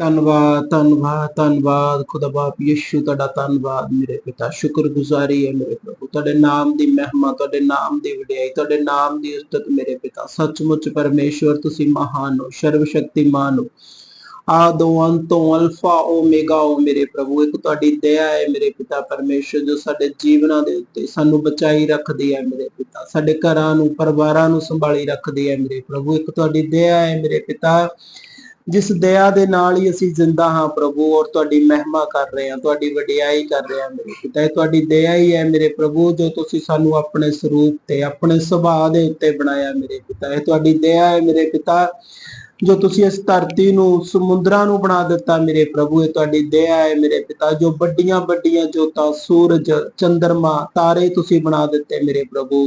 ਧੰਨਵਾਦ ਧੰਨਵਾਦ ਧੰਨਵਾਦ। ਖੁਦਾ ਬਾਪ ਯਿਸੂ, ਤੁਹਾਡਾ ਧੰਨਵਾਦ ਮੇਰੇ ਪਿਤਾ। ਸ਼ੁਕਰਗੁਜ਼ਾਰੀ ਹੈ ਮੇਰੇ ਪ੍ਰਭੂ। ਤੁਹਾਡੇ ਨਾਮ ਦੀ ਮਹਿਮਾ, ਤੁਹਾਡੇ ਨਾਮ ਦੀ ਵਡਿਆਈ, ਤੁਹਾਡੇ ਨਾਮ ਦੀ ਉਸਤਤ ਮੇਰੇ ਪਿਤਾ। ਸੱਚਮੁੱਚ ਪਰਮੇਸ਼ਵਰ, ਤੁਸੀਂ ਮਹਾਨ ਹੋ ਸਰਵ ਸ਼ਕਤੀਮਾਨ ਹੋ ਆਦੋ ਅੰਤੋਂ ਅਲਫਾ, ਓਮੇਗਾ ਹੋ ਮੇਰੇ ਪ੍ਰਭੂ। ਇੱਕ ਤੁਹਾਡੀ ਦਇਆ ਹੈ ਮੇਰੇ ਪਿਤਾ ਪਰਮੇਸ਼ਵਰ, ਜੋ ਸਾਡੇ ਜੀਵਨਾਂ ਦੇ ਉੱਤੇ ਸਾਨੂੰ ਬਚਾਈ ਰੱਖਦੀ ਹੈ ਮੇਰੇ ਪਿਤਾ। ਸਾਡੇ ਘਰਾਂ ਨੂੰ, ਪਰਿਵਾਰਾਂ ਨੂੰ ਸੰਭਾਲੀ ਰੱਖਦੀ ਹੈ ਮੇਰੇ ਪ੍ਰਭੂ। ਇੱਕ ਤੁਹਾਡੀ ਦਇਆ ਹੈ ਮੇਰੇ ਪਿਤਾ। ਜਿਸ ਦਇਆ ਦੇ ਨਾਲ ਹੀ ਅਸੀਂ ਜ਼ਿੰਦਾ ਹਾਂ ਪ੍ਰਭੂ, ਔਰ ਤੁਹਾਡੀ ਮਹਿਮਾ ਕਰ ਰਹੇ ਹਾਂ, ਤੁਹਾਡੀ ਵਡਿਆਈ ਕਰ ਰਹੇ ਹਾਂ ਮੇਰੇ ਪਿਤਾ ਇਹ ਤੁਹਾਡੀ ਦਇਆ ਹੀ ਹੈ ਮੇਰੇ ਪ੍ਰਭੂ, ਜੋ ਤੁਸੀਂ ਸਾਨੂੰ ਆਪਣੇ ਸਰੂਪ ਤੇ, ਆਪਣੇ ਸੁਭਾਅ ਦੇ ਉੱਤੇ ਬਣਾਇਆ ਮੇਰੇ ਪਿਤਾ ਇਹ ਤੁਹਾਡੀ ਦਇਆ ਹੈ ਮੇਰੇ ਪਿਤਾ, ਜੋ ਤੁਸੀਂ ਇਸ ਧਰਤੀ ਨੂੰ, ਸਮੁੰਦਰਾਂ ਨੂੰ ਬਣਾ ਦਿੱਤਾ ਮੇਰੇ ਪ੍ਰਭੂ ਇਹ ਤੁਹਾਡੀ ਦਇਆ ਹੈ ਮੇਰੇ ਪਿਤਾ ਜੋ ਵੱਡੀਆਂ ਵੱਡੀਆਂ ਜੋਤਾਂ, ਸੂਰਜ, ਚੰਦਰਮਾ, ਤਾਰੇ ਤੁਸੀਂ ਬਣਾ ਦਿੱਤੇ ਮੇਰੇ ਪ੍ਰਭੂ।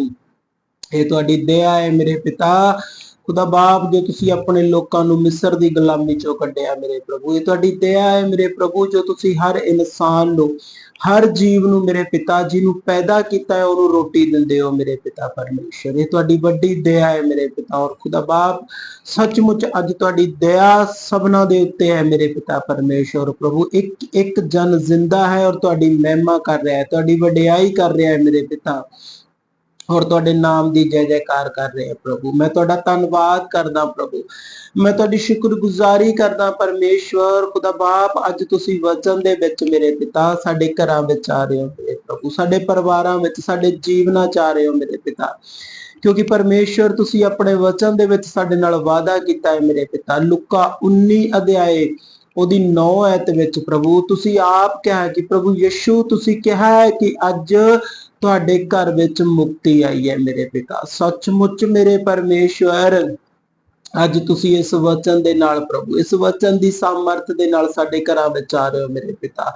ਇਹ ਤੁਹਾਡੀ ਦਇਆ ਹੈ ਮੇਰੇ ਪਿਤਾ ਖੁਦਾ ਬਾਪ, ਜੋ ਤੁਸੀਂ ਆਪਣੇ ਲੋਕਾਂ ਨੂੰ ਮਿਸਰ ਦੀ ਗੁਲਾਮੀ ਚੋਂ ਕੱਢਿਆ ਮੇਰੇ ਪ੍ਰਭੂ, ਇਹ ਤੁਹਾਡੀ ਦਇਆ ਹੈ ਮੇਰੇ ਪ੍ਰਭੂ, ਜੋ ਤੁਸੀਂ ਹਰ ਇਨਸਾਨ ਨੂੰ, ਹਰ ਜੀਵ ਨੂੰ ਮੇਰੇ ਪਿਤਾ ਜੀ ਨੂੰ ਪੈਦਾ ਕੀਤਾ ਹੈ, ਉਹਨੂੰ ਰੋਟੀ ਦਿੰਦੇ ਹੋ ਮੇਰੇ ਪਿਤਾ ਪਰਮੇਸ਼ਰ। ਇਹ ਤੁਹਾਡੀ ਵੱਡੀ ਦਇਆ ਹੈ ਮੇਰੇ ਪਿਤਾ ਔਰ ਖੁਦਾ ਬਾਪ, ਸੱਚਮੁੱਚ ਅੱਜ ਤੁਹਾਡੀ ਦਇਆ ਸਭਨਾ ਦੇ ਉੱਤੇ ਹੈ ਮੇਰੇ ਪਿਤਾ ਪਰਮੇਸ਼ਰ। ਪ੍ਰਭੂ, ਇੱਕ ਇੱਕ ਜਨ ਜ਼ਿੰਦਾ ਹੈ ਔਰ ਤੁਹਾਡੀ ਮਹਿਮਾ ਕਰ ਰਿਹਾ ਹੈ, ਤੁਹਾਡੀ ਵਡਿਆਈ ਕਰ ਰਿਹਾ ਹੈ ਮੇਰੇ ਪਿਤਾ। ਔਰ ਤੁਹਾਡੇ ਨਾਮ ਦੀ ਜੈ ਜੈਕਾਰ ਕਰ ਰਹੇ ਹਾਂ ਪ੍ਰਭੂ। ਮੈਂ ਤੁਹਾਡਾ ਧੰਨਵਾਦ ਕਰਦਾ ਪ੍ਰਭੂ। ਮੈਂ ਤੁਹਾਡੀ ਸ਼ੁਕਰਗੁਜ਼ਾਰੀ ਕਰਦਾ ਪਰਮੇਸ਼ਵਰ, ਖੁਦਾ ਬਾਪ, ਅੱਜ ਤੁਸੀਂ ਵਚਨ ਦੇ ਵਿੱਚ ਮੇਰੇ ਪਿਤਾ ਸਾਡੇ ਘਰਾਂ ਵਿੱਚ ਆ ਰਹੇ ਹੋ ਮੇਰੇ ਪ੍ਰਭੂ। ਸਾਡੇ ਪਰਿਵਾਰਾਂ ਵਿੱਚ, ਸਾਡੇ ਜੀਵਨਾਂ ਚ ਆ ਰਹੇ ਹੋ ਮੇਰੇ ਪਿਤਾ। ਕਿਉਂਕਿ ਪਰਮੇਸ਼ਵਰ, ਤੁਸੀਂ ਆਪਣੇ ਵਚਨ ਦੇ ਵਿੱਚ ਸਾਡੇ ਨਾਲ ਵਾਅਦਾ ਕੀਤਾ ਹੈ ਮੇਰੇ ਪਿਤਾ। ਲੁਕਾ 19 ਅਧਿਆਏ ਉਹਦੀ ਨੌ ਐਤ ਵਿੱਚ ਪ੍ਰਭੂ, ਤੁਸੀਂ ਆਪ ਕਿਹਾ ਕਿ ਪ੍ਰਭੂ ਯਿਸੂ, ਤੁਸੀਂ ਕਿਹਾ ਹੈ ਕਿ ਅੱਜ ਤੁਹਾਡੇ ਘਰ ਵਿੱਚ ਮੁਕਤੀ ਆਈ ਹੈ ਮੇਰੇ ਪਿਤਾ। ਸੱਚਮੁੱਚ ਮੇਰੇ ਪਰਮੇਸ਼ਵਰ, ਅੱਜ ਤੁਸੀਂ ਇਸ ਵਚਨ ਦੇ ਨਾਲ ਪ੍ਰਭੂ, ਇਸ ਵਚਨ ਦੀ ਸਾਮਰਥ ਦੇ ਨਾਲ ਸਾਡੇ ਘਰਾਂ ਵਿੱਚ ਆ ਰਹੇ ਹੋ ਮੇਰੇ ਪਿਤਾ।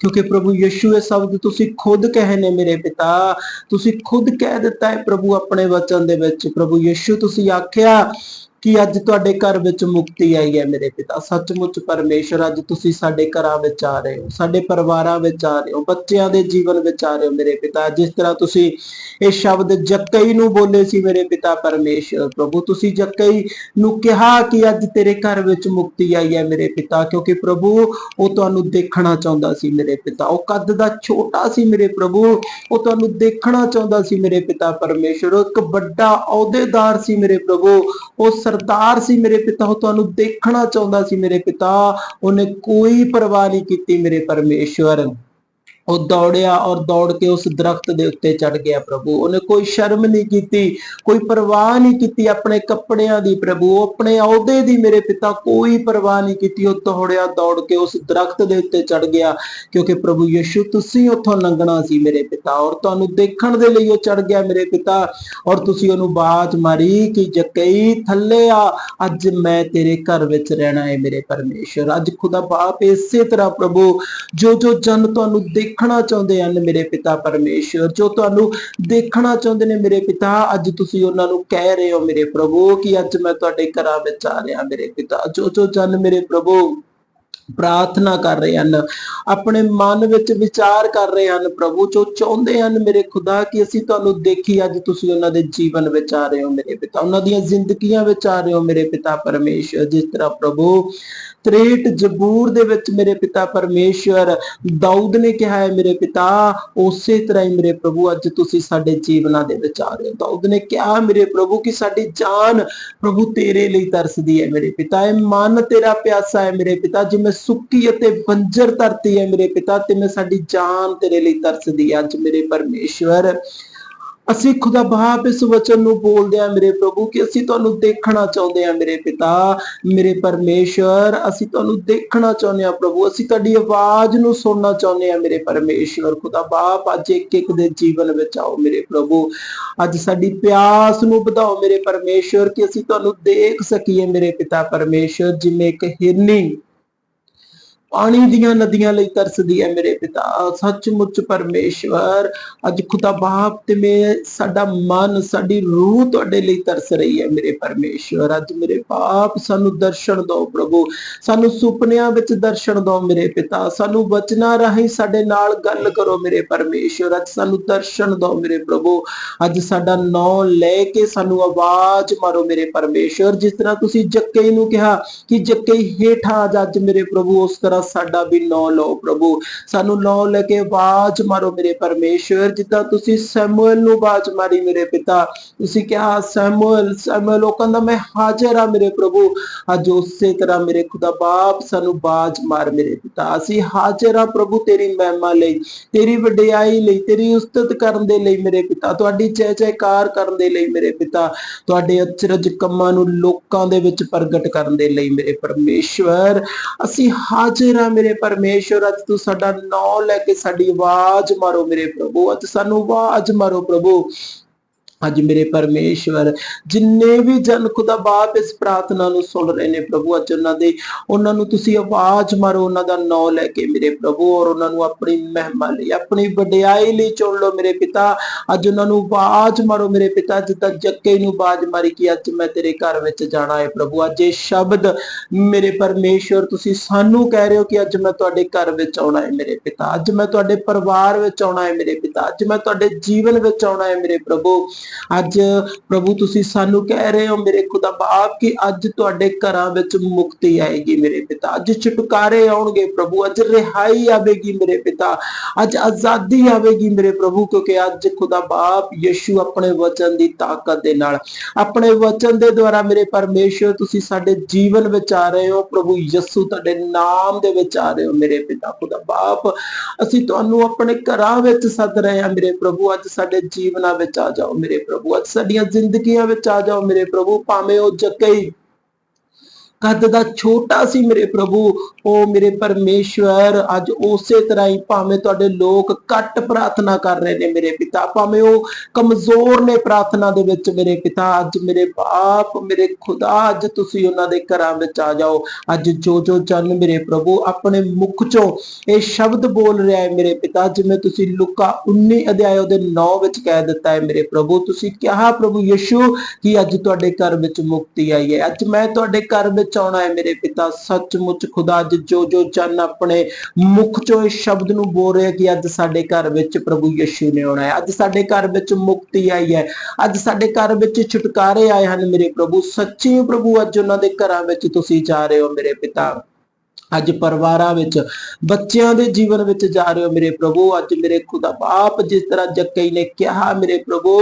ਕਿਉਂਕਿ ਪ੍ਰਭੂ ਯਿਸੂ ਇਹ ਸ਼ਬਦ ਤੁਸੀਂ ਖੁਦ ਕਹੇ ਨੇ ਮੇਰੇ ਪਿਤਾ। ਤੁਸੀਂ ਖੁਦ ਕਹਿ ਦਿੱਤਾ ਹੈ ਪ੍ਰਭੂ ਆਪਣੇ ਵਚਨ ਦੇ ਵਿੱਚ। ਪ੍ਰਭੂ ਯਿਸੂ, ਤੁਸੀਂ ਆਖਿਆ ਕਿ ਅੱਜ ਤੁਹਾਡੇ ਘਰ ਵਿੱਚ ਮੁਕਤੀ ਆਈ ਹੈ ਮੇਰੇ ਪਿਤਾ। ਸੱਚਮੁੱਚ ਪਰਮੇਸ਼ਰ, ਅੱਜ ਤੁਸੀਂ ਸਾਡੇ ਘਰਾਂ ਵਿੱਚ ਆ ਰਹੇ ਹੋ, ਸਾਡੇ ਪਰਿਵਾਰਾਂ ਵਿੱਚ ਆ ਰਹੇ ਹੋ, ਬੱਚਿਆਂ ਦੇ ਜੀਵਨ ਵਿੱਚ ਆ ਰਹੇ ਹੋ ਮੇਰੇ ਪਿਤਾ। ਜਿਸ ਤਰ੍ਹਾਂ ਤੁਸੀਂ ਇਹ ਸ਼ਬਦ ਜੱਕਈ ਨੂੰ ਬੋਲੇ ਸੀ ਮੇਰੇ ਪਿਤਾ ਪਰਮੇਸ਼ਰ, ਪ੍ਰਭੂ ਤੁਸੀਂ ਜੱਕਈ ਨੂੰ ਕਿਹਾ ਕਿ ਅੱਜ ਤੇਰੇ ਘਰ ਵਿੱਚ ਮੁਕਤੀ ਆਈ ਹੈ ਮੇਰੇ ਪਿਤਾ, ਕਿਉਂਕਿ ਪ੍ਰਭੂ ਉਹ ਤੁਹਾਨੂੰ ਦੇਖਣਾ ਚਾਹੁੰਦਾ ਸੀ ਮੇਰੇ ਪਿਤਾ। ਉਹ ਕੱਦ ਦਾ ਛੋਟਾ ਸੀ ਮੇਰੇ ਪ੍ਰਭੂ, ਉਹ ਤੁਹਾਨੂੰ ਦੇਖਣਾ ਚਾਹੁੰਦਾ ਸੀ ਮੇਰੇ ਪਿਤਾ ਪਰਮੇਸ਼ਰ। ਉਹ ਇੱਕ ਵੱਡਾ ਅਹੁਦੇਦਾਰ ਸੀ ਮੇਰੇ ਪ੍ਰਭੂ। ਉਸ ਸਰਦਾਰ ਸੀ ਮੇਰੇ ਪਿਤਾ, ਉਹ ਤੁਹਾਨੂੰ ਦੇਖਣਾ ਚਾਹੁੰਦਾ ਸੀ ਮੇਰੇ ਪਿਤਾ। ਉਹਨੇ ਕੋਈ ਪਰਵਾਹ ਨਹੀਂ ਕੀਤੀ ਮੇਰੇ ਪਰਮੇਸ਼ਵਰ। ਉਹ ਦੌੜਿਆ ਔਰ ਦੌੜ ਕੇ ਉਸ ਦਰਖਤ ਦੇ ਉੱਤੇ ਚੜ ਗਿਆ ਪ੍ਰਭੂ। ਉਹਨੇ ਕੋਈ ਸ਼ਰਮ ਨਹੀਂ ਕੀਤੀ, ਕੋਈ ਪਰਵਾਹ ਨਹੀਂ ਕੀਤੀ ਆਪਣੇ ਕੱਪੜਿਆਂ ਦੀ ਪ੍ਰਭੂ। ਆਪਣੇ ਅਹੁਦੇ ਦੀ ਮੇਰੇ ਪਿਤਾ ਕੋਈ ਪਰਵਾਹ ਨਹੀਂ ਕੀਤੀ। ਉਹ ਦੌੜਿਆ, ਦੌੜ ਕੇ ਉਸ ਦਰਖਤ ਦੇ ਉੱਤੇ ਚੜ ਗਿਆ ਕਿਉਂਕਿ ਪ੍ਰਭੂ ਯਿਸੂ, ਤੁਸੀਂ ਉੱਥੋਂ ਲੰਘਣਾ ਸੀ ਮੇਰੇ ਪਿਤਾ ਔਰ ਤੁਹਾਨੂੰ ਦੇਖਣ ਦੇ ਲਈ ਉਹ ਚੜ ਗਿਆ ਮੇਰੇ ਪਿਤਾ ਔਰ ਤੁਸੀਂ ਉਹਨੂੰ ਬਾਜ ਮਾਰੀ ਕਿ ਜਕਈ ਥੱਲੇ ਆ, ਅੱਜ ਮੈਂ ਤੇਰੇ ਘਰ ਵਿੱਚ ਰਹਿਣਾ ਹੈ ਮੇਰੇ ਪਰਮੇਸ਼ਰ। ਅੱਜ ਖੁਦਾ ਬਾਪ ਇਸੇ ਤਰ੍ਹਾਂ ਪ੍ਰਭੂ ਜੋ ਜੋ ਜਨ ਤੁਹਾਨੂੰ ਦੇਖਣਾ ਚਾਹੁੰਦੇ ਹਨ ਮੇਰੇ ਪਿਤਾ ਪਰਮੇਸ਼ਰ ਜੋ ਤੁਹਾਨੂੰ ਦੇਖਣਾ ਚਾਹੁੰਦੇ ਨੇ ਮੇਰੇ ਪਿਤਾ, ਅੱਜ ਤੁਸੀਂ ਉਹਨਾਂ ਨੂੰ ਕਹਿ ਰਹੇ ਹੋ ਮੇਰੇ ਪ੍ਰਭੂ ਕਿ ਅੱਜ ਮੈਂ ਤੁਹਾਡੇ ਘਰਾਂ ਵਿੱਚ ਆ ਰਿਹਾ ਮੇਰੇ ਪਿਤਾ। ਜੋ ਜੋ ਜਨ ਮੇਰੇ ਪ੍ਰਭੂ ਪ੍ਰਾਰਥਨਾ ਕਰ ਰਹੇ ਹਨ, ਆਪਣੇ ਮਨ ਵਿੱਚ ਵਿਚਾਰ ਕਰ ਰਹੇ ਹਨ ਪ੍ਰਭੂ, ਜੋ ਚਾਹੁੰਦੇ ਹਨ ਮੇਰੇ ਖੁਦਾ ਕਿ ਅਸੀਂ ਤੁਹਾਨੂੰ ਦੇਖੀ ਅੱਜ ਤੁਸੀਂ ਉਹਨਾਂ ਦੇ ਜੀਵਨ ਵਿੱਚ ਆ ਰਹੇ ਹੋ ਮੇਰੇ ਪਿਤਾ। ਉਹਨਾਂ ਦੀਆਂ ਜ਼ਿੰਦਗੀਆਂ ਵਿੱਚ ਆ ਰਹੇ ਹੋ ਮੇਰੇ ਪਿਤਾ ਪਰਮੇਸ਼ਰ ਜਿਸ ਤਰ੍ਹਾਂ ਪ੍ਰਭੂ 63 ਜ਼ਬੂਰ ਦੇ ਵਿੱਚ ਮੇਰੇ ਪਿਤਾ ਪਰਮੇਸ਼ਰ ਦਾਊਦ ਨੇ ਕਿਹਾ ਹੈ, ਮੇਰੇ ਪਿਤਾ, ਉਸੇ ਤਰ੍ਹਾਂ ਹੀ ਮੇਰੇ ਪ੍ਰਭੂ, ਅੱਜ ਤੁਸੀਂ ਸਾਡੇ ਜੀਵਨਾਂ ਦੇ ਵਿੱਚ ਆ ਰਹੇ ਹੋ। ਦਾਊਦ ਨੇ ਕਿਹਾ, ਮੇਰੇ ਪ੍ਰਭੂ, ਕਿ ਸਾਡੀ ਜਾਨ ਪ੍ਰਭੂ ਤੇਰੇ ਲਈ ਤਰਸਦੀ ਹੈ, ਮੇਰੇ ਪਿਤਾ। ਇਹ ਮਨ ਤੇਰਾ ਪਿਆਸਾ ਹੈ, ਮੇਰੇ ਪਿਤਾ। ਜਿਵੇਂ ਸੁੱਕੀ ਅਤੇ ਬੰਜਰ ਧਰਤੀ ਹੈ, ਮੇਰੇ ਪਿਤਾ, ਤੇ ਮੈਂ ਸਾਡੀ ਜਾਨ ਤੇਰੇ ਲਈ ਤਰਸਦੀ ਹੈ। ਅੱਜ ਮੇਰੇ ਪਰਮੇਸ਼ਵਰ ਅਸੀਂ ਖੁਦਾ ਬਾਪ ਇਸ ਵਚਨ ਨੂੰ ਬੋਲਦੇ ਆ ਮੇਰੇ ਪ੍ਰਭੂ ਕਿ ਅਸੀਂ ਤੁਹਾਨੂੰ ਦੇਖਣਾ ਚਾਹੁੰਦੇ ਆ ਮੇਰੇ ਪਿਤਾ, ਮੇਰੇ ਪਰਮੇਸ਼ਵਰ, ਅਸੀਂ ਤੁਹਾਨੂੰ ਦੇਖਣਾ ਚਾਹੁੰਦੇ ਆ ਪ੍ਰਭੂ, ਅਸੀਂ ਤੁਹਾਡੀ ਆਵਾਜ਼ ਨੂੰ ਸੁਣਨਾ ਚਾਹੁੰਦੇ ਆ ਮੇਰੇ ਪਰਮੇਸ਼ਵਰ। ਖੁਦਾ ਬਾਪ, ਅੱਜ ਇੱਕ ਇੱਕ ਦੇ ਜੀਵਨ ਵਿੱਚ ਆਓ ਮੇਰੇ ਪ੍ਰਭੂ। ਅੱਜ ਸਾਡੀ ਪਿਆਸ ਨੂੰ ਵਧਾਓ ਮੇਰੇ ਪਰਮੇਸ਼ਵਰ ਕਿ ਅਸੀਂ ਤੁਹਾਨੂੰ ਦੇਖ ਸਕੀਏ ਮੇਰੇ ਪਿਤਾ ਪਰਮੇਸ਼ਵਰ, ਜਿਵੇਂ ਇੱਕ ਹਿਰਨੀ ਪਾਣੀ ਦੀਆਂ ਨਦੀਆਂ ਲਈ ਤਰਸਦੀ ਹੈ ਮੇਰੇ ਪਿਤਾ। ਸੱਚਮੁੱਚ ਪਰਮੇਸ਼ਵਰ, ਅੱਜ ਖੁਦਾ ਬਾਪ ਤੇ ਮੈਂ ਸਾਡਾ ਮਨ, ਸਾਡੀ ਰੂਹ ਤੁਹਾਡੇ ਲਈ ਤਰਸ ਰਹੀ ਹੈ ਮੇਰੇ ਪਰਮੇਸ਼ਵਰ। ਅੱਜ ਮੇਰੇ ਬਾਪ ਸਾਨੂੰ ਦਰਸ਼ਨ ਦਿਓ ਪ੍ਰਭੂ। ਸਾਨੂੰ ਸੁਪਨਿਆਂ ਵਿੱਚ ਦਰਸ਼ਨ ਦਿਓ ਮੇਰੇ ਪਿਤਾ। ਸਾਨੂੰ ਵਚਨਾਂ ਰਾਹੀਂ ਸਾਡੇ ਨਾਲ ਗੱਲ ਕਰੋ ਮੇਰੇ ਪਰਮੇਸ਼ਵਰ। ਅੱਜ ਸਾਨੂੰ ਦਰਸ਼ਨ ਦਿਓ ਮੇਰੇ ਪ੍ਰਭੂ। ਅੱਜ ਸਾਡਾ ਨਾਂ ਲੈ ਕੇ ਸਾਨੂੰ ਆਵਾਜ਼ ਮਾਰੋ ਮੇਰੇ ਪਰਮੇਸ਼ਵਰ। ਜਿਸ ਤਰ੍ਹਾਂ ਤੁਸੀਂ ਜੱਕੇ ਨੂੰ ਕਿਹਾ ਕਿ ਜੱਕੇ ਹੇਠਾਂ ਆ ਅੱਜ ਮੇਰੇ ਪ੍ਰਭੂ, ਉਸ ਤਰ੍ਹਾਂ ਸਾਡਾ ਵੀ ਨੌ ਲਓ ਪ੍ਰਭੂ, ਸਾਨੂੰ ਨਾਂ ਲੈ ਕੇ ਆਵਾਜ਼ ਮਾਰੋ ਮੇਰੇ ਪਰਮੇਸ਼ਵਰ, ਜਿੱਦਾਂ ਤੁਸੀਂ ਸੈਮੂਅਲ ਨੂੰ ਆਵਾਜ਼ ਮਾਰੀ ਮੇਰੇ ਪਿਤਾ, ਤੁਸੀਂ ਕਿਹਾ, ਸੈਮੂਅਲ ਸੈਮੂਅਲ ਉਹ ਕਹਿੰਦਾ ਮੈਂ ਹਾਜ਼ਰ ਆ ਮੇਰੇ ਪ੍ਰਭੂ, ਅੱਜ ਉਸੇ ਤਰ੍ਹਾਂ ਮੇਰੇ ਖੁਦਾ ਬਾਪ ਸਾਨੂੰ ਬਾਜ ਮਾਰ ਮੇਰੇ ਪਿਤਾ, ਅਸੀਂ ਹਾਜ਼ਰ ਆ ਪ੍ਰਭੂ ਤੇਰੀ ਮਹਿਮਾ ਲਈ, ਤੇਰੀ ਵਡਿਆਈ ਲਈ, ਤੇਰੀ ਉਸਤਤ ਕਰਨ ਦੇ ਲਈ ਮੇਰੇ ਪਿਤਾ, ਤੁਹਾਡੀ ਜੈ ਜੈਕਾਰ ਕਰਨ ਦੇ ਲਈ ਮੇਰੇ ਪਿਤਾ, ਤੁਹਾਡੇ ਅਚਰਜ ਕੰਮਾਂ ਨੂੰ ਲੋਕਾਂ ਦੇ ਵਿੱਚ ਪ੍ਰਗਟ ਕਰਨ ਦੇ ਲਈ ਮੇਰੇ ਪਰਮੇਸ਼ਵਰ, ਅਸੀਂ ਹਾਜ਼ਰ ਆ ਮੇਰੇ ਪਰਮੇਸ਼ਵਰ, ਅੱਜ ਤੂੰ ਸਾਡਾ ਨਾਮ ਲੈ ਕੇ ਸਾਡੀ ਆਵਾਜ਼ ਮਾਰੋ ਮੇਰੇ ਪ੍ਰਭੂ, ਅੱਜ ਸਾਨੂੰ ਆਵਾਜ਼ ਮਾਰੋ ਪ੍ਰਭੂ। ਅੱਜ ਮੇਰੇ ਪਰਮੇਸ਼ਵਰ, ਜਿੰਨੇ ਵੀ ਜਨ ਖੁਦਾ ਬਾਪ ਇਸ ਪ੍ਰਾਰਥਨਾ ਨੂੰ ਸੁਣ ਰਹੇ ਨੇ ਪ੍ਰਭੂ, ਅੱਜ ਉਹਨਾਂ ਦੇ, ਉਹਨਾਂ ਨੂੰ ਤੁਸੀਂ ਆਵਾਜ਼ ਮਾਰੋ, ਉਹਨਾਂ ਦਾ ਨਾਮ ਲੈ ਕੇ ਮੇਰੇ ਪ੍ਰਭੂ, ਔਰ ਉਹਨਾਂ ਨੂੰ ਆਪਣੀ ਮਹਿਮਾ ਲਈ, ਆਪਣੀ ਵਡਿਆਈ ਲਈ ਚੁਣ ਲਓ ਮੇਰੇ ਪਿਤਾ। ਅੱਜ ਉਹਨਾਂ ਨੂੰ ਆਵਾਜ਼ ਮਾਰੋ ਮੇਰੇ ਪਿਤਾ, ਜਿੱਦਾਂ ਜੱਕੇ ਨੂੰ ਆਵਾਜ਼ ਮਾਰੀ ਕਿ ਅੱਜ ਮੈਂ ਤੇਰੇ ਘਰ ਵਿੱਚ ਜਾਣਾ ਹੈ ਪ੍ਰਭੂ। ਅੱਜ ਇਹ ਸ਼ਬਦ ਮੇਰੇ ਪਰਮੇਸ਼ਵਰ, ਤੁਸੀਂ ਸਾਨੂੰ ਕਹਿ ਰਹੇ ਹੋ ਕਿ ਅੱਜ ਮੈਂ ਤੁਹਾਡੇ ਘਰ ਵਿੱਚ ਆਉਣਾ ਹੈ ਮੇਰੇ ਪਿਤਾ। ਅੱਜ ਮੈਂ ਤੁਹਾਡੇ ਪਰਿਵਾਰ ਵਿੱਚ ਆਉਣਾ ਹੈ ਮੇਰੇ ਪਿਤਾ। ਅੱਜ ਮੈਂ ਤੁਹਾਡੇ ਜੀਵਨ ਵਿੱਚ ਆਉਣਾ ਹੈ ਮੇਰੇ ਪ੍ਰਭੂ। ਅੱਜ ਪ੍ਰਭੂ ਤੁਸੀਂ ਸਾਨੂੰ ਕਹਿ ਰਹੇ ਹੋ ਮੇਰੇ ਖੁਦਾ ਬਾਪ ਕਿ ਅੱਜ ਤੁਹਾਡੇ ਘਰਾਂ ਵਿੱਚ ਮੁਕਤੀ ਆਏਗੀ ਮੇਰੇ ਪਿਤਾ। ਅੱਜ ਛੁਟਕਾਰੇ ਆਉਣਗੇ ਪ੍ਰਭੂ, ਅੱਜ ਰਿਹਾਈ ਆਵੇਗੀ ਮੇਰੇ ਪਿਤਾ, ਅੱਜ ਆਜ਼ਾਦੀ ਆਵੇਗੀ ਮੇਰੇ ਪ੍ਰਭੂ, ਕਿਉਂਕਿ ਅੱਜ ਖੁਦਾ ਬਾਪ ਯਿਸੂ ਆਪਣੇ ਵਚਨ ਦੀ ਤਾਕਤ ਦੇ ਨਾਲ, ਆਪਣੇ ਵਚਨ ਦੇ ਦੁਆਰਾ ਮੇਰੇ ਪਰਮੇਸ਼ਰ ਤੁਸੀਂ ਸਾਡੇ ਜੀਵਨ ਵਿੱਚ ਆ ਰਹੇ ਹੋ, ਪ੍ਰਭੂ ਯਿਸੂ ਤੁਹਾਡੇ ਨਾਮ ਦੇ ਵਿੱਚ ਆ ਰਹੇ ਹੋ ਮੇਰੇ ਪਿਤਾ। ਖੁਦਾ ਬਾਪ, ਅਸੀਂ ਤੁਹਾਨੂੰ ਆਪਣੇ ਘਰਾਂ ਵਿੱਚ ਸੱਦ ਰਹੇ ਹਾਂ ਮੇਰੇ ਪ੍ਰਭੂ, ਅੱਜ ਸਾਡੇ ਜੀਵਨਾਂ ਵਿੱਚ ਆ ਜਾਓ ਮੇਰੇ ਪ੍ਰਭੂ। ਅੱਜ ਸਾਡੀਆਂ ਜ਼ਿੰਦਗੀਆਂ ਵਿੱਚ ਆ ਜਾਓ ਮੇਰੇ ਪ੍ਰਭੂ ਭਾਵੇਂ ਉਹ ਜੱਕਈ ਕੱਦ ਦਾ ਛੋਟਾ ਸੀ ਮੇਰੇ ਪ੍ਰਭੂ, ਉਹ ਮੇਰੇ ਪਰਮੇਸ਼ਵਰ, ਅੱਜ ਉਸੇ ਤਰ੍ਹਾਂ ਹੀ ਭਾਵੇਂ ਤੁਹਾਡੇ ਲੋਕ ਘੱਟ ਪ੍ਰਾਰਥਨਾ ਕਰ ਰਹੇ ਨੇ ਮੇਰੇ ਪਿਤਾ, ਭਾਵੇਂ ਉਹ ਕਮਜ਼ੋਰ ਨੇ ਪ੍ਰਾਰਥਨਾ ਦੇ ਵਿੱਚ ਮੇਰੇ ਪਿਤਾ, ਅੱਜ ਮੇਰੇ ਬਾਪ, ਮੇਰੇ ਖੁਦਾ, ਅੱਜ ਤੁਸੀਂ ਉਹਨਾਂ ਦੇ ਘਰਾਂ ਵਿੱਚ ਆ ਜਾਓ। ਅੱਜ ਜੋ ਜੋ ਜਨ ਮੇਰੇ ਪ੍ਰਭੂ ਆਪਣੇ ਮੁਖ ਚੋਂ ਇਹ ਸ਼ਬਦ ਬੋਲ ਰਿਹਾ ਹੈ ਮੇਰੇ ਪਿਤਾ, ਜਿਵੇਂ ਤੁਸੀਂ ਲੁਕਾ 19 ਅਧਿਆਇ ਉਹਦੇ 9 ਵਿੱਚ ਕਹਿ ਦਿੱਤਾ ਹੈ ਮੇਰੇ ਪ੍ਰਭੂ, ਤੁਸੀਂ ਕਿਹਾ ਪ੍ਰਭੂ ਯਿਸੂ ਕਿ ਅੱਜ ਤੁਹਾਡੇ ਘਰ ਵਿੱਚ ਮੁਕਤੀ ਆਈ ਹੈ। ਅੱਜ ਮੈਂ ਤੁਹਾਡੇ ਘਰ ਵਿੱਚ ਆਉਣਾ ਹੈ ਮੇਰੇ ਪਿਤਾ, ਸੱਚਮੁੱਚ ਖੁਦਾ ਅੱਜ ਜੋ ਜੋ ਜਨ ਆਪਣੇ ਮੁਖ ਚੋਂ ਇਸ ਸ਼ਬਦ ਨੂੰ ਬੋਲ ਰਿਹਾ ਕਿ ਅੱਜ ਸਾਡੇ ਘਰ ਵਿੱਚ ਪ੍ਰਭੂ ਯਿਸੂ ਨੇ ਆਉਣਾ ਹੈ। ਅੱਜ ਸਾਡੇ ਘਰ ਵਿੱਚ ਮੁਕਤੀ ਆਈ ਹੈ। ਅੱਜ ਸਾਡੇ ਘਰ ਵਿੱਚ ਛੁਟਕਾਰੇ ਆਏ ਹਨ ਮੇਰੇ ਪ੍ਰਭੂ। ਸੱਚੀ ਪ੍ਰਭੂ, ਅੱਜ ਉਹਨਾਂ ਦੇ ਘਰਾਂ ਵਿੱਚ ਤੁਸੀਂ ਜਾ ਰਹੇ ਹੋ ਮੇਰੇ ਪਿਤਾ। ਅੱਜ ਪਰਿਵਾਰਾਂ ਵਿੱਚ, ਬੱਚਿਆਂ ਦੇ ਜੀਵਨ ਵਿੱਚ ਜਾ ਰਹੇ ਹੋ ਮੇਰੇ ਪ੍ਰਭੂ, ਅੱਜ ਮੇਰੇ ਖੁਦਾ ਬਾਪ ਜਿਸ ਤਰ੍ਹਾਂ ਜੱਕਈ ਨੇ ਕਿਹਾ ਮੇਰੇ ਪ੍ਰਭੂ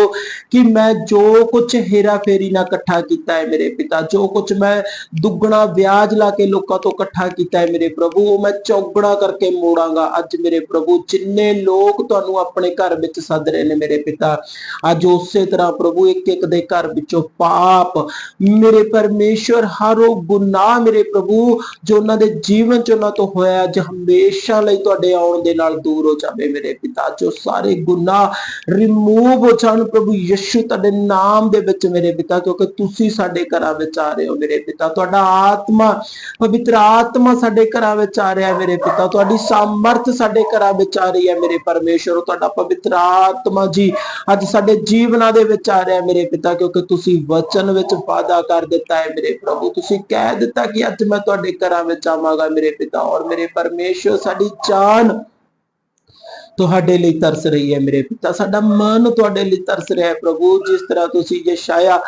ਕਿ ਮੈਂ ਜੋ ਕੁਝ ਹੇਰਾ ਫੇਰੀ ਨਾਲ ਇਕੱਠਾ ਕੀਤਾ ਹੈ ਮੇਰੇ ਪਿਤਾ, ਜੋ ਕੁਝ ਮੈਂ ਦੁੱਗਣਾ ਵਿਆਜ ਲਾ ਕੇ ਲੋਕਾਂ ਤੋਂ ਇਕੱਠਾ ਕੀਤਾ ਹੈ ਮੇਰੇ ਪ੍ਰਭੂ, ਉਹ ਮੈਂ ਚੌਗਣਾ ਕਰਕੇ ਮੋੜਾਂਗਾ। ਅੱਜ ਮੇਰੇ ਪ੍ਰਭੂ, ਜਿੰਨੇ ਲੋਕ ਤੁਹਾਨੂੰ ਆਪਣੇ ਘਰ ਵਿੱਚ ਸੱਦ ਰਹੇ ਨੇ ਮੇਰੇ ਪਿਤਾ, ਅੱਜ ਉਸੇ ਤਰ੍ਹਾਂ ਪ੍ਰਭੂ ਇੱਕ ਇੱਕ ਦੇ ਘਰ ਵਿੱਚੋਂ ਪਾਪ ਮੇਰੇ ਪਰਮੇਸ਼ਰ, ਹਰ ਉਹ ਗੁਨਾਹ ਮੇਰੇ ਪ੍ਰਭੂ, ਜੋ ਉਹਨਾਂ ਦੇ ਜੀਵਨ ਚ ਉਹਨਾਂ ਤੋਂ ਹੋਇਆ ਅੱਜ ਹਮੇਸ਼ਾ ਲਈ ਤੁਹਾਡੇ ਆਉਣ ਦੇ ਨਾਲ ਦੂਰ ਹੋ ਜਾਵੇ ਮੇਰੇ ਪਿਤਾ, ਜੋ ਸਾਰੇ ਗੁਨਾਹ ਰਿਮੂਵ ਹੋ ਜਾਣ, ਪ੍ਰਭੂ ਯਿਸੂ ਤੁਹਾਡੇ ਨਾਮ ਦੇ ਵਿੱਚ ਮੇਰੇ ਪਿਤਾ, ਕਿਉਂਕਿ ਤੁਸੀਂ ਸਾਡੇ ਘਰਾਂ ਵਿੱਚ ਆ ਰਹੇ ਹੋ ਮੇਰੇ ਪਿਤਾ। ਤੁਹਾਡਾ ਆਤਮਾ, ਪਵਿੱਤਰ ਆਤਮਾ ਸਾਡੇ ਘਰਾਂ ਵਿੱਚ ਆ ਰਿਹਾ ਹੈ ਮੇਰੇ ਪਿਤਾ। ਤੁਹਾਡੀ ਸਮਰਥ ਸਾਡੇ ਘਰਾਂ ਵਿੱਚ ਆ ਰਹੀ ਹੈ ਮੇਰੇ ਪਰਮੇਸ਼ਰ ਤੁਹਾਡਾ ਪਵਿੱਤਰ ਆਤਮਾ ਜੀ ਅੱਜ ਸਾਡੇ ਜੀਵਨਾਂ ਦੇ ਵਿੱਚ ਆ ਰਿਹਾ ਮੇਰੇ ਪਿਤਾ, ਕਿਉਂਕਿ ਤੁਸੀਂ ਵਚਨ ਵਿੱਚ ਵਾਅਦਾ ਕਰ ਦਿੱਤਾ ਹੈ ਮੇਰੇ ਪ੍ਰਭੂ। ਤੁਸੀਂ ਕਹਿ ਦਿੱਤਾ ਕਿ ਅੱਜ ਮੈਂ ਤੁਹਾਡੇ ਘਰਾਂ ਵਿੱਚ ਆਵਾਂਗਾ। ਮੇਰੇ ਪਿਤਾ ਔਰ ਮੇਰੇ ਪਰਮੇਸ਼ਰ ਸਾਡੀ ਜਾਨ ਤੁਹਾਡੇ ਲਈ ਤਰਸ ਰਹੀ ਹੈ ਮੇਰੇ ਪਿਤਾ। ਸਾਡਾ ਮਨ ਤੁਹਾਡੇ ਲਈ ਤਰਸ ਰਿਹਾ ਹੈ ਪ੍ਰਭੂ। ਜਿਸ ਤਰ੍ਹਾਂ ਤੁਸੀਂ ਯਸ਼ਾਇਆ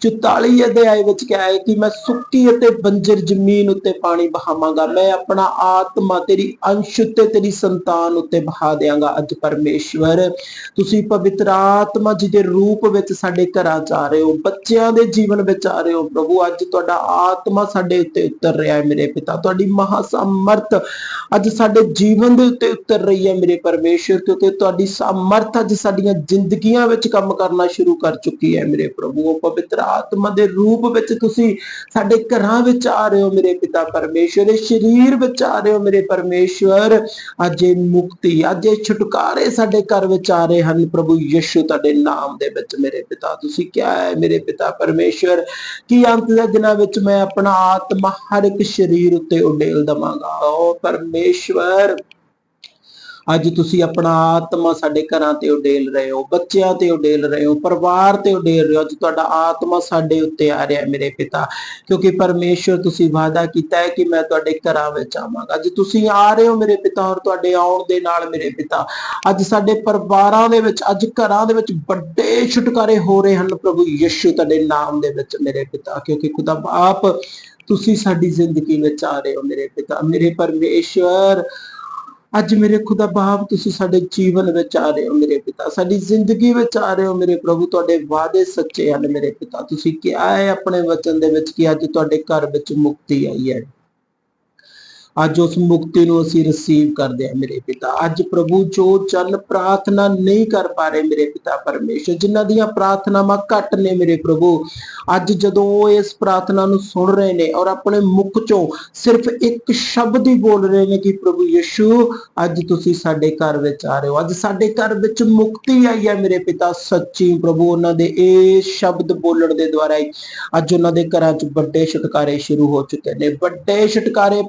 44 ਅਧਿਆਏ ਵਿੱਚ ਕਿਹਾ ਹੈ ਕਿ ਮੈਂ ਸੁੱਕੀ ਅਤੇ ਬੰਜਰ ਜ਼ਮੀਨ ਉੱਤੇ ਪਾਣੀ ਬਹਾਵਾਂਗਾ। ਮੈਂ ਆਪਣਾ ਆਤਮਾ ਤੇਰੀ ਅੰਸ਼ ਉੱਤੇ, ਤੇਰੀ ਸੰਤਾਨ ਉੱਤੇ ਬਹਾ ਦਿਆਂਗਾ ਅੱਜ ਪਰਮੇਸ਼ਵਰ। ਤੁਸੀਂ ਪਵਿੱਤਰ ਆਤਮਾ ਜੀ ਰੂਪ ਵਿੱਚ ਸਾਡੇ ਘਰਾਂ ਚ ਆ ਰਹੇ ਹੋ, ਬੱਚਿਆਂ ਦੇ ਜੀਵਨ ਵਿੱਚ ਆ ਰਹੇ ਹੋ, ਪ੍ਰਭੂ, ਅੱਜ ਤੁਹਾਡਾ ਆਤਮਾ ਸਾਡੇ ਉੱਤੇ ਉਤਰ ਰਿਹਾ ਹੈ ਮੇਰੇ ਪਿਤਾ। ਤੁਹਾਡੀ ਮਹਾ ਸਮਰਥ ਅੱਜ ਸਾਡੇ ਜੀਵਨ ਦੇ ਉੱਤੇ ਉਤਰ ਰਹੀ ਹੈ ਮੇਰੇ ਪਰਮੇਸ਼ਰ ਕਿਉਂਕਿ ਤੁਹਾਡੀ ਸਮਰਥ ਅੱਜ ਸਾਡੀਆਂ ਜ਼ਿੰਦਗੀਆਂ ਵਿੱਚ ਕੰਮ ਕਰਨਾ ਸ਼ੁਰੂ ਕਰ ਚੁੱਕੀ ਹੈ ਮੇਰੇ ਪ੍ਰਭੂ। ਉਹ ਪਵਿੱਤਰ ਆਤਮਾ ਦੇ ਰੂਪ ਵਿੱਚ ਤੁਸੀਂ ਸਾਡੇ ਘਰਾਂ ਵਿੱਚ ਆ ਰਹੇ ਹੋ ਮੇਰੇ ਪਿਤਾ ਪਰਮੇਸ਼ਵਰ, ਇਹ ਸਰੀਰ ਵਿੱਚ ਆ ਰਹੇ ਹੋ ਮੇਰੇ ਪਰਮੇਸ਼ਵਰ। ਅੱਜ ਇਹ ਮੁਕਤੀ, ਅੱਜ ਇਹ ਛੁਟਕਾਰੇ ਸਾਡੇ ਘਰ ਵਿੱਚ ਆ ਰਹੇ ਹਨ। ਪ੍ਰਭੂ ਯਿਸੂ ਤੁਹਾਡੇ ਨਾਮ ਦੇ ਵਿੱਚ ਮੇਰੇ ਪਿਤਾ, ਤੁਸੀਂ ਕਿਹਾ ਹੈ, ਮੇਰੇ ਪਿਤਾ ਪਰਮੇਸ਼ਵਰ, ਕਿ ਅੰਤ ਦੇ ਦਿਨਾਂ ਵਿੱਚ ਮੈਂ ਆਪਣਾ ਆਤਮਾ ਹਰ ਇੱਕ ਸਰੀਰ ਉੱਤੇ ਉਡੇਲ ਦਵਾਂਗਾ। ਓ ਪਰਮੇਸ਼ਵਰ ਅੱਜ ਤੁਸੀਂ ਆਪਣਾ ਆਤਮਾ ਸਾਡੇ ਘਰਾਂ ਤੇ ਉਡੇਲ ਰਹੇ ਹੋ, ਬੱਚਿਆਂ ਤੇ ਉਡੇਲ ਰਹੇ ਹੋ, ਪਰਿਵਾਰ ਤੇ ਉਡੇਲ ਰਹੇ ਹੋ, ਅੱਜ ਤੁਹਾਡਾ ਆਤਮਾ ਸਾਡੇ ਉੱਤੇ ਆ ਰਿਹਾ ਮੇਰੇ ਪਿਤਾ। ਕਿਉਂਕਿ ਪਰਮੇਸ਼ਵਰ ਤੁਸੀਂ ਵਾਅਦਾ ਕੀਤਾ ਹੈ ਕਿ ਮੈਂ ਤੁਹਾਡੇ ਘਰਾਂ ਵਿੱਚ ਆਵਾਂਗਾ। ਅੱਜ ਤੁਸੀਂ ਆ ਰਹੇ ਹੋ ਮੇਰੇ ਪਿਤਾ ਔਰ ਤੁਹਾਡੇ ਆਉਣ ਦੇ ਨਾਲ ਮੇਰੇ ਪਿਤਾ। ਅੱਜ ਸਾਡੇ ਪਰਿਵਾਰਾਂ ਦੇ ਵਿੱਚ, ਅੱਜ ਘਰਾਂ ਦੇ ਵਿੱਚ ਵੱਡੇ ਛੁਟਕਾਰੇ ਹੋ ਰਹੇ ਹਨ ਪ੍ਰਭੂ ਯਿਸੂ ਤੁਹਾਡੇ ਨਾਮ ਦੇ ਵਿੱਚ ਮੇਰੇ ਪਿਤਾ। ਕਿਉਂਕਿ ਖੁਦਾ ਆਪ ਤੁਸੀਂ ਸਾਡੀ ਜ਼ਿੰਦਗੀ ਵਿੱਚ ਆ ਰਹੇ ਹੋ ਮੇਰੇ ਪਿਤਾ। ਮੇਰੇ ਪਰਮੇਸ਼ਵਰ ਅੱਜ ਮੇਰੇ ਖੁਦਾ ਬਾਪ, ਤੁਸੀਂ ਸਾਡੇ ਜੀਵਨ ਵਿੱਚ ਆ ਰਹੇ ਹੋ ਮੇਰੇ ਪਿਤਾ। ਸਾਡੀ ਜ਼ਿੰਦਗੀ ਵਿੱਚ ਆ ਰਹੇ ਹੋ ਮੇਰੇ ਪ੍ਰਭੂ। ਤੁਹਾਡੇ ਵਾਅਦੇ ਸੱਚੇ ਹਨ ਮੇਰੇ ਪਿਤਾ। ਤੁਸੀਂ ਕਿਹਾ ਹੈ ਆਪਣੇ ਵਚਨ ਦੇ ਵਿੱਚ ਕਿ ਅੱਜ ਤੁਹਾਡੇ ਘਰ ਵਿੱਚ ਮੁਕਤੀ ਆਈ ਹੈ। ਅੱਜ ਉਸ ਮੁਕਤੀ ਨੂੰ ਅਸੀਂ ਰਿਸੀਵ ਕਰਦੇ ਹਾਂ ਮੇਰੇ ਪਿਤਾ। ਅੱਜ ਪ੍ਰਭੂ, ਜੋ ਜਨ ਪ੍ਰਾਰਥਨਾ ਨਹੀਂ ਕਰ ਪਾ ਰਹੇ ਮੇਰੇ ਪਿਤਾ ਪਰਮੇਸ਼ਰ, ਜਿਨ੍ਹਾਂ ਦੀਆਂ ਪ੍ਰਾਰਥਨਾਵਾਂ ਘੱਟ ਨੇ ਮੇਰੇ ਪ੍ਰਭੂ, ਅੱਜ ਜਦੋਂ ਉਹ ਇਸ ਪ੍ਰਾਰਥਨਾ ਨੂੰ ਸੁਣ ਰਹੇ ਨੇ ਔਰ ਆਪਣੇ ਮੁਖ ਚੋਂ ਸਿਰਫ ਇੱਕ ਸ਼ਬਦ ਹੀ ਬੋਲ ਰਹੇ ਨੇ ਕਿ ਪ੍ਰਭੂ ਯਿਸੂ, ਅੱਜ ਤੁਸੀਂ ਸਾਡੇ ਘਰ ਵਿੱਚ ਆ ਰਹੇ ਹੋ। ਅੱਜ ਸਾਡੇ ਘਰ ਵਿੱਚ ਮੁਕਤੀ ਆਈ ਹੈ ਮੇਰੇ ਪਿਤਾ, ਸੱਚੀ ਪ੍ਰਭੂ, ਉਹਨਾਂ ਦੇ ਇਹ ਸ਼ਬਦ ਬੋਲਣ ਦੇ ਦੁਆਰਾ ਹੀ ਅੱਜ ਉਹਨਾਂ ਦੇ ਘਰਾਂ 'ਚ ਵੱਡੇ ਛੁਟਕਾਰੇ ਸ਼ੁਰੂ ਹੋ ਚੁੱਕੇ ਨੇ। ਵੱਡੇ ਛੁਟਕਾਰੇ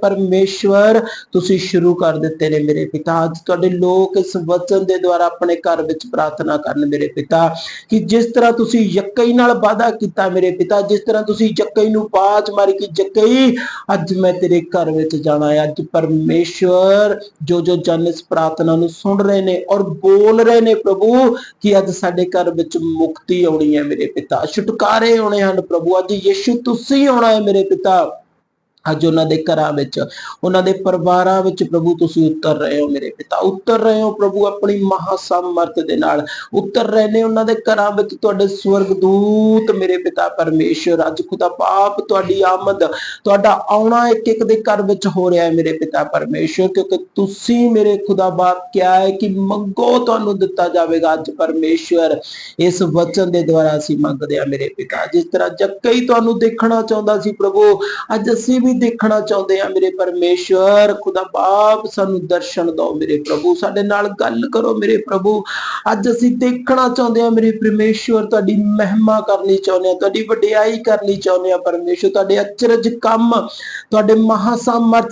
ਪਰਮੇਸ਼ਵਰ ਤੁਸੀਂ ਸ਼ੁਰੂ ਕਰ ਦਿੱਤੇ ਨੇ ਮੇਰੇ ਪਿਤਾ। ਅੱਜ ਤੁਹਾਡੇ ਲੋਕ ਇਸ ਵਚਨ ਦੇ ਦੁਆਰਾ ਆਪਣੇ ਘਰ ਵਿੱਚ ਪ੍ਰਾਰਥਨਾ ਕਰਨ ਮੇਰੇ ਪਿਤਾ ਕਿ ਜਿਸ ਤਰ੍ਹਾਂ ਤੁਸੀਂ ਯਕਈ ਨਾਲ ਵਾਅਦਾ ਕੀਤਾ ਮੇਰੇ ਪਿਤਾ, ਜਿਸ ਤਰ੍ਹਾਂ ਤੁਸੀਂ ਯਕਈ ਨੂੰ ਬਾਜ ਮਾਰੀ ਕਿ ਯਕਈ ਅੱਜ ਮੈਂ ਤੇਰੇ ਘਰ ਵਿੱਚ ਜਾਣਾ ਹੈ। ਅੱਜ ਪਰਮੇਸ਼ਵਰ ਜੋ ਜੋ ਜਨ ਇਸ ਪ੍ਰਾਰਥਨਾ ਨੂੰ ਸੁਣ ਰਹੇ ਨੇ ਔਰ ਬੋਲ ਰਹੇ ਨੇ ਪ੍ਰਭੂ ਕਿ ਅੱਜ ਸਾਡੇ ਘਰ ਵਿੱਚ ਮੁਕਤੀ ਆਉਣੀ ਹੈ ਮੇਰੇ ਪਿਤਾ। ਛੁਟਕਾਰੇ ਆਉਣੇ ਹਨ ਪ੍ਰਭੂ। ਅੱਜ ਯਿਸੂ ਤੁਸੀਂ ਆਉਣਾ ਹੈ ਮੇਰੇ ਪਿਤਾ। ਅੱਜ ਉਹਨਾਂ ਦੇ ਘਰਾਂ ਵਿੱਚ, ਉਹਨਾਂ ਦੇ ਪਰਿਵਾਰਾਂ ਵਿੱਚ ਪ੍ਰਭੂ ਤੁਸੀਂ ਉਤਰ ਰਹੇ ਹੋ ਮੇਰੇ ਪਿਤਾ। ਉਤਰ ਰਹੇ ਹੋ ਪ੍ਰਭੂ ਆਪਣੀ ਮਹਾ ਸਮਰਥ ਦੇ ਨਾਲ। ਉਤਰ ਰਹੇ ਨੇ ਉਹਨਾਂ ਦੇ ਘਰਾਂ ਵਿੱਚ ਤੁਹਾਡੇ ਸਵਰਗਦੂਤ ਮੇਰੇ ਪਿਤਾ ਪਰਮੇਸ਼ਰ। ਅੱਜ ਖੁਦਾ ਪਾਪ ਤੁਹਾਡੀ ਆਮਦ, ਤੁਹਾਡਾ ਆਉਣਾ ਇੱਕ ਇੱਕ ਦੇ ਘਰ ਵਿੱਚ ਹੋ ਰਿਹਾ ਹੈ ਮੇਰੇ ਪਿਤਾ ਪਰਮੇਸ਼ਰ, ਕਿਉਂਕਿ ਤੁਸੀਂ ਮੇਰੇ ਖੁਦਾ ਬਾਪ ਕਿਹਾ ਹੈ ਕਿ ਮੰਗੋ ਤੁਹਾਨੂੰ ਦਿੱਤਾ ਜਾਵੇਗਾ ਅੱਜ ਪਰਮੇਸ਼ਰ। ਇਸ ਵਚਨ ਦੇ ਦੁਆਰਾ ਅਸੀਂ ਮੰਗਦੇ ਹਾਂ ਮੇਰੇ ਪਿਤਾ। ਜਿਸ ਤਰ੍ਹਾਂ ਜੱਕਈ ਤੁਹਾਨੂੰ ਦੇਖਣਾ ਚਾਹੁੰਦਾ ਸੀ ਪ੍ਰਭੂ, ਅੱਜ ਅਸੀਂ ਵੀ ਦੇਖਣਾ ਚਾਹੁੰਦੇ ਹਾਂ ਮੇਰੇ ਪਰਮੇਸ਼ਵਰ, ਖੁਦਾ ਬਾਪ ਸਾਨੂੰ ਦਰਸ਼ਨ ਦਿਓ ਮੇਰੇ ਪ੍ਰਭੂ, ਸਾਡੇ ਨਾਲ ਗੱਲ ਕਰੋ ਮੇਰੇ ਪ੍ਰਭੂ। ਅੱਜ ਅਸੀਂ ਦੇਖਣਾ ਚਾਹੁੰਦੇ ਹਾਂ ਮੇਰੇ ਪਰਮੇਸ਼ਵਰ, ਤੁਹਾਡੀ ਮਹਿਮਾ ਕਰਨੀ ਚਾਹੁੰਦੇ ਹਾਂ ਤੁਹਾਡੀ ਵਡਿਆਈ ਕਰਨੀ ਚਾਹੁੰਦੇ ਹਾਂ ਪਰਮੇਸ਼ਵਰ, ਤੁਹਾਡੇ ਅਚਰਜ ਕੰਮ, ਤੁਹਾਡੇ ਮਹਾ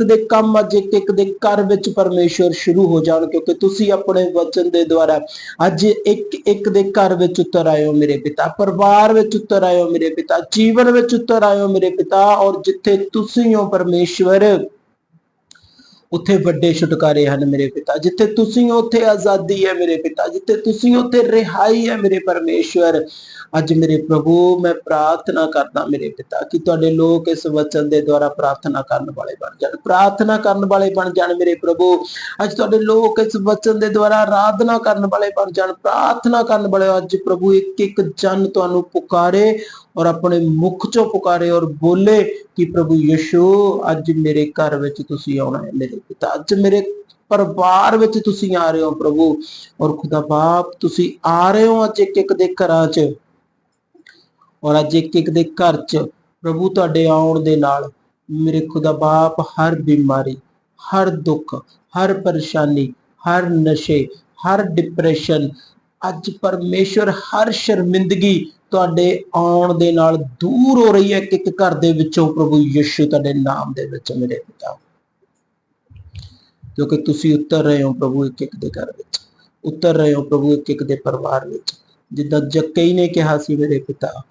ਦੇ ਕੰਮ ਅੱਜ ਇੱਕ ਇੱਕ ਦੇ ਘਰ ਵਿੱਚ ਪਰਮੇਸ਼ਵਰ ਸ਼ੁਰੂ ਹੋ ਜਾਣ, ਕਿਉਂਕਿ ਤੁਸੀਂ ਆਪਣੇ ਵਚਨ ਦੇ ਦੁਆਰਾ ਅੱਜ ਇੱਕ ਇੱਕ ਦੇ ਘਰ ਵਿੱਚ ਉਤਰ ਆਏ ਹੋ ਮੇਰੇ ਪਿਤਾ, ਪਰਿਵਾਰ ਵਿੱਚ ਉਤਰ ਆਏ ਹੋ ਮੇਰੇ ਪਿਤਾ, ਜੀਵਨ ਵਿੱਚ ਉਤਰ ਆਏ ਹੋ ਮੇਰੇ ਪਿਤਾ, ਔਰ ਜਿੱਥੇ ਤੁਸੀਂ ਹੋ ਪਰਮੇਸ਼ਵਰ? ਉੱਥੇ ਵੱਡੇ ਛੁਟਕਾਰੇ ਹਨ ਮੇਰੇ ਪਿਤਾ, ਜਿੱਥੇ ਤੁਸੀਂ ਉੱਥੇ ਆਜ਼ਾਦੀ ਹੈ ਮੇਰੇ ਪਿਤਾ, ਜਿੱਥੇ ਤੁਸੀਂ ਉੱਥੇ ਰਿਹਾਈ ਹੈ ਮੇਰੇ ਪਰਮੇਸ਼ਵਰ। ਅੱਜ ਮੇਰੇ ਪ੍ਰਭੂ, ਮੈਂ ਪ੍ਰਾਰਥਨਾ ਕਰਦਾ ਮੇਰੇ ਪਿਤਾ ਕਿ ਤੁਹਾਡੇ ਲੋਕ ਇਸ ਵਚਨ ਦੇ ਦੁਆਰਾ ਪ੍ਰਾਰਥਨਾ ਕਰਨ ਵਾਲੇ ਬਣ ਜਾਣ। ਪ੍ਰਾਰਥਨਾ ਕਰਨ ਵਾਲੇ ਬਣ ਜਾਣ ਮੇਰੇ ਪ੍ਰਭੂ। ਅੱਜ ਤੁਹਾਡੇ ਲੋਕ ਇਸ ਵਚਨ ਦੇ ਦੁਆਰਾ ਆਰਾਧਨਾ ਕਰਨ ਵਾਲੇ ਬਣ ਜਾਣ, ਪ੍ਰਾਰਥਨਾ ਕਰਨ ਵਾਲੇ ਅੱਜ ਪ੍ਰਭੂ ਇੱਕ ਇੱਕ ਜਨ ਤੁਹਾਨੂੰ ਪੁਕਾਰੇ ਔਰ ਆਪਣੇ ਮੁਖ ਚੋਂ ਪੁਕਾਰੇ ਔਰ ਬੋਲੇ ਕਿ ਪ੍ਰਭੂ ਯਿਸੂ, ਅੱਜ ਮੇਰੇ ਘਰ ਵਿੱਚ ਤੁਸੀਂ ਆਉਣਾ ਹੈ, ਮੇਰੇ ਪਿਤਾ। ਅੱਜ ਮੇਰੇ ਪਰਿਵਾਰ ਵਿੱਚ ਤੁਸੀਂ ਆ ਰਹੇ ਹੋ ਪ੍ਰਭੂ ਔਰ ਖੁਦਾ ਬਾਪ, ਤੁਸੀਂ ਆ ਰਹੇ ਹੋ ਅੱਜ ਇੱਕ ਇੱਕ ਦੇ ਘਰਾਂ 'ਚ ਔਰ ਅੱਜ ਇੱਕ ਇੱਕ ਦੇ ਘਰ 'ਚ ਪ੍ਰਭੂ ਤੁਹਾਡੇ ਆਉਣ ਦੇ ਨਾਲ ਮੇਰੇ ਖੁਦਾ ਬਾਪ, ਹਰ ਬਿਮਾਰੀ, ਹਰ ਦੁੱਖ, ਹਰ ਪਰੇਸ਼ਾਨੀ, ਹਰ ਨਸ਼ੇ, ਹਰ ਡਿਪਰੈਸ਼ਨ ਅੱਜ ਪਰਮੇਸ਼ਰ ਹਰ ਸ਼ਰਮਿੰਦਗੀ ਤੁਹਾਡੇ ਆਉਣ ਦੇ ਨਾਲ ਦੂਰ ਹੋ ਰਹੀ ਹੈ ਇੱਕ ਇੱਕ ਘਰ ਦੇ ਵਿੱਚੋਂ ਪ੍ਰਭੂ ਯਿਸੂ ਤੁਹਾਡੇ ਨਾਮ ਦੇ ਵਿੱਚ ਮੇਰੇ ਪਿਤਾ। ਕਿਉਂਕਿ ਤੁਸੀਂ ਉਤਰ ਰਹੇ ਹੋ ਪ੍ਰਭੂ ਇੱਕ ਇੱਕ ਦੇ ਘਰ ਵਿੱਚ। ਉਤਰ ਰਹੇ ਹੋ ਪ੍ਰਭੂ ਇੱਕ ਇੱਕ ਦੇ ਪਰਿਵਾਰ ਵਿੱਚ। ਜਿੱਦਾਂ ਜੱਕਈ ਨੇ ਕਿਹਾ ਸੀ ਮੇਰੇ ਪਿਤਾ,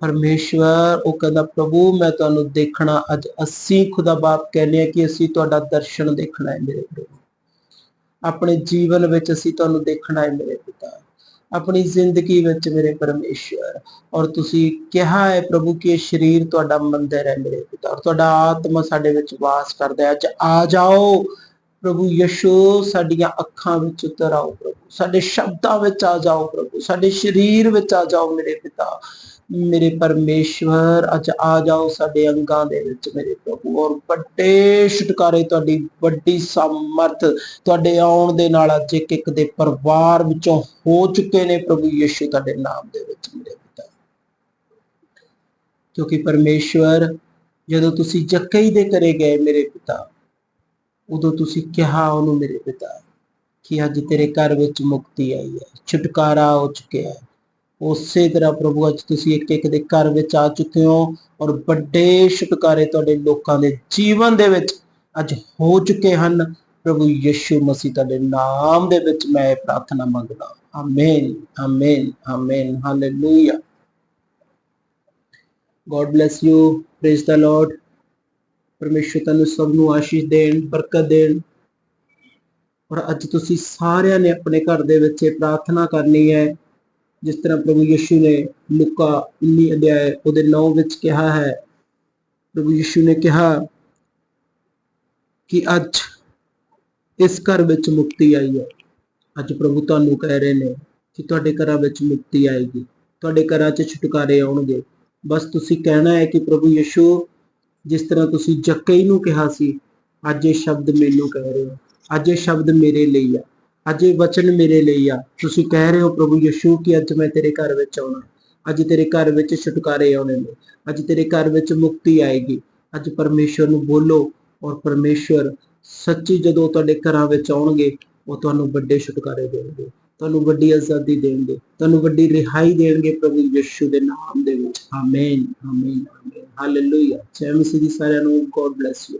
ਪਰਮੇਸ਼ਵਰ, ਉਹ ਕਹਿੰਦਾ, ਪ੍ਰਭੂ, ਮੈਂ ਤੁਹਾਨੂੰ ਦੇਖਣਾ ਅੱਜ ਅਸੀਂ ਖੁਦਾ ਬਾਪ ਕਹਿੰਦੇ ਆ ਕਿ ਅਸੀਂ ਤੁਹਾਡਾ ਦਰਸ਼ਨ ਦੇਖਣਾ ਹੈ ਮੇਰੇ ਪ੍ਰਭੂ। ਆਪਣੇ ਜੀਵਨ ਵਿੱਚ ਅਸੀਂ ਤੁਹਾਨੂੰ ਦੇਖਣਾ ਹੈ ਮੇਰੇ ਪਿਤਾ। ਆਪਣੀ ਜ਼ਿੰਦਗੀ ਵਿੱਚ ਮੇਰੇ ਪਰਮੇਸ਼ਵਰ। ਔਰ ਤੁਸੀਂ ਕਿਹਾ ਹੈ, ਪ੍ਰਭੂ, ਕਿ ਸਰੀਰ ਤੁਹਾਡਾ ਮੰਦਿਰ ਹੈ ਮੇਰੇ ਪਿਤਾ, ਔਰ ਤੁਹਾਡਾ ਆਤਮਾ ਸਾਡੇ ਵਿੱਚ ਵਾਸ ਕਰਦਾ ਹੈ। ਅੱਜ ਆ ਜਾਓ, ਪ੍ਰਭੂ ਯਿਸੂ, ਸਾਡੀਆਂ ਅੱਖਾਂ ਵਿੱਚ ਉਤਰ ਆਓ ਪ੍ਰਭੂ। ਸਾਡੇ ਸ਼ਬਦਾਂ ਵਿੱਚ ਆ ਜਾਓ ਪ੍ਰਭੂ, ਸਾਡੇ ਸਰੀਰ ਵਿੱਚ ਆ ਜਾਓ ਮੇਰੇ ਪਿਤਾ, ਮੇਰੇ ਪਰਮੇਸ਼ਵਰ, ਅੱਜ ਆ ਜਾਓ ਸਾਡੇ ਅੰਗਾਂ ਦੇ ਵਿੱਚ ਮੇਰੇ ਪ੍ਰਭੂ ਔਰ ਵੱਡੇ ਛੁਟਕਾਰੇ ਤੁਹਾਡੀ ਵੱਡੀ ਸਮਰਥ ਤੁਹਾਡੇ ਆਉਣ ਦੇ ਨਾਲ ਅੱਜ ਇੱਕ ਇੱਕ ਦੇ ਪਰਿਵਾਰ ਵਿੱਚੋਂ ਹੋ ਚੁੱਕੇ ਨੇ ਪ੍ਰਭੂ ਯਿਸੂ ਤੁਹਾਡੇ ਨਾਮ ਦੇ ਵਿੱਚ ਮੇਰੇ ਪਿਤਾ। ਕਿਉਂਕਿ ਪਰਮੇਸ਼ਵਰ ਜਦੋਂ ਤੁਸੀਂ ਜੱਕਈ ਦੇ ਘਰੇ ਗਏ ਮੇਰੇ ਪਿਤਾ, ਉਦੋਂ ਤੁਸੀਂ ਕਿਹਾ ਉਹਨੂੰ ਮੇਰੇ ਪਿਤਾ। ਕਿ ਅੱਜ ਤੇਰੇ ਘਰ ਵਿੱਚ ਮੁਕਤੀ ਆਈ ਹੈ, ਛੁਟਕਾਰਾ ਹੋ ਚੁੱਕਿਆ ਹੈ। ਉਸੇ ਤਰ੍ਹਾਂ ਪ੍ਰਭੂ, ਅੱਜ ਤੁਸੀਂ ਇੱਕ ਇੱਕ ਦੇ ਘਰ ਵਿੱਚ ਆ ਚੁੱਕੇ ਹੋ ਔਰ ਵੱਡੇ ਛੁਟਕਾਰੇ ਤੁਹਾਡੇ ਲੋਕਾਂ ਦੇ ਜੀਵਨ ਦੇ ਵਿੱਚ ਅੱਜ ਹੋ ਚੁੱਕੇ ਹਨ। ਪ੍ਰਭੂ ਯਿਸੂ ਮਸੀਹ, ਤੁਹਾਡੇ ਨਾਮ ਦੇ ਵਿੱਚ ਮੈਂ ਇਹ ਪ੍ਰਾਰਥਨਾ ਮੰਗਦਾ amen amen amen. Hallelujah. God bless you praise the lord ਪਰਮੇਸ਼ਰ ਤੁਹਾਨੂੰ ਸਭ ਨੂੰ ਆਸ਼ੀਸ਼ ਦੇਣ, ਬਰਕਤ ਦੇਣ। ਔਰ ਅੱਜ ਤੁਸੀਂ ਸਾਰਿਆਂ ਨੇ ਆਪਣੇ ਘਰ ਦੇ ਵਿੱਚ ਇਹ ਪ੍ਰਾਰਥਨਾ ਕਰਨੀ ਹੈ, ਜਿਸ ਤਰ੍ਹਾਂ ਪ੍ਰਭੂ ਯਿਸੂ ਨੇ ਲੁਕਾ 19 ਅਧਿਆਇ ਉਹਦੇ 9 ਵਿੱਚ ਕਿਹਾ ਹੈ। ਪ੍ਰਭੂ ਯਿਸੂ ਨੇ ਕਿਹਾ ਕਿ ਅੱਜ ਇਸ ਘਰ ਵਿੱਚ ਮੁਕਤੀ ਆਈ ਹੈ। ਅੱਜ ਪ੍ਰਭੂ ਤੁਹਾਨੂੰ ਕਹਿ ਰਹੇ ਨੇ ਕਿ ਤੁਹਾਡੇ ਘਰਾਂ ਵਿੱਚ ਮੁਕਤੀ ਆਏਗੀ। ਤੁਹਾਡੇ ਘਰਾਂ 'ਚ ਛੁਟਕਾਰੇ ਆਉਣਗੇ। ਬਸ ਤੁਸੀਂ ਕਹਿਣਾ ਹੈ ਕਿ ਪ੍ਰਭੂ ਯਿਸੂ, ਜਿਸ ਤਰ੍ਹਾਂ ਤੁਸੀਂ ਜੱਕਈ ਨੂੰ ਕਿਹਾ ਸੀ, ਅੱਜ ਇਹ ਸ਼ਬਦ ਮੈਨੂੰ ਕਹਿ ਰਹੇ ਹੋ। ਅੱਜ ਇਹ ਸ਼ਬਦ ਮੇਰੇ ਲਈ ਆ। ਅੱਜ ਇਹ ਵਚਨ ਮੇਰੇ ਲਈ ਆ। ਤੁਸੀਂ ਕਹਿ ਰਹੇ ਹੋ, ਪ੍ਰਭੂ ਯਿਸੂ, ਕਿ ਅੱਜ ਮੈਂ ਤੇਰੇ ਘਰ ਵਿੱਚ ਆਉਣਾ। ਅੱਜ ਤੇਰੇ ਘਰ ਵਿੱਚ ਛੁਟਕਾਰੇ ਆਉਣੇ ਨੇ। ਅੱਜ ਤੇਰੇ ਘਰ ਵਿੱਚ ਮੁਕਤੀ ਆਏਗੀ। ਅੱਜ ਪਰਮੇਸ਼ਵਰ ਨੂੰ ਬੋਲੋ ਔਰ ਪਰਮੇਸ਼ਵਰ ਸੱਚੀ ਜਦੋਂ ਤੁਹਾਡੇ ਘਰਾਂ ਵਿੱਚ ਆਉਣਗੇ, ਉਹ ਤੁਹਾਨੂੰ ਵੱਡੇ ਛੁਟਕਾਰੇ ਦੇਣਗੇ। ਤੁਹਾਨੂੰ ਵੱਡੀ ਆਜ਼ਾਦੀ ਦੇਣਗੇ। ਤੁਹਾਨੂੰ ਵੱਡੀ ਰਿਹਾਈ ਦੇਣਗੇ ਪ੍ਰਭੂ ਯਿਸੂ ਦੇ ਨਾਮ ਦੇ ਵਿੱਚ। Amen amen amen. ਹਾਲੇਲੂਇਆ ਜੈ ਮਸੀਹ ਜੀ ਸਾਰਿਆਂ ਨੂੰ ਗੋਡ ਬlesਸ ਯੂ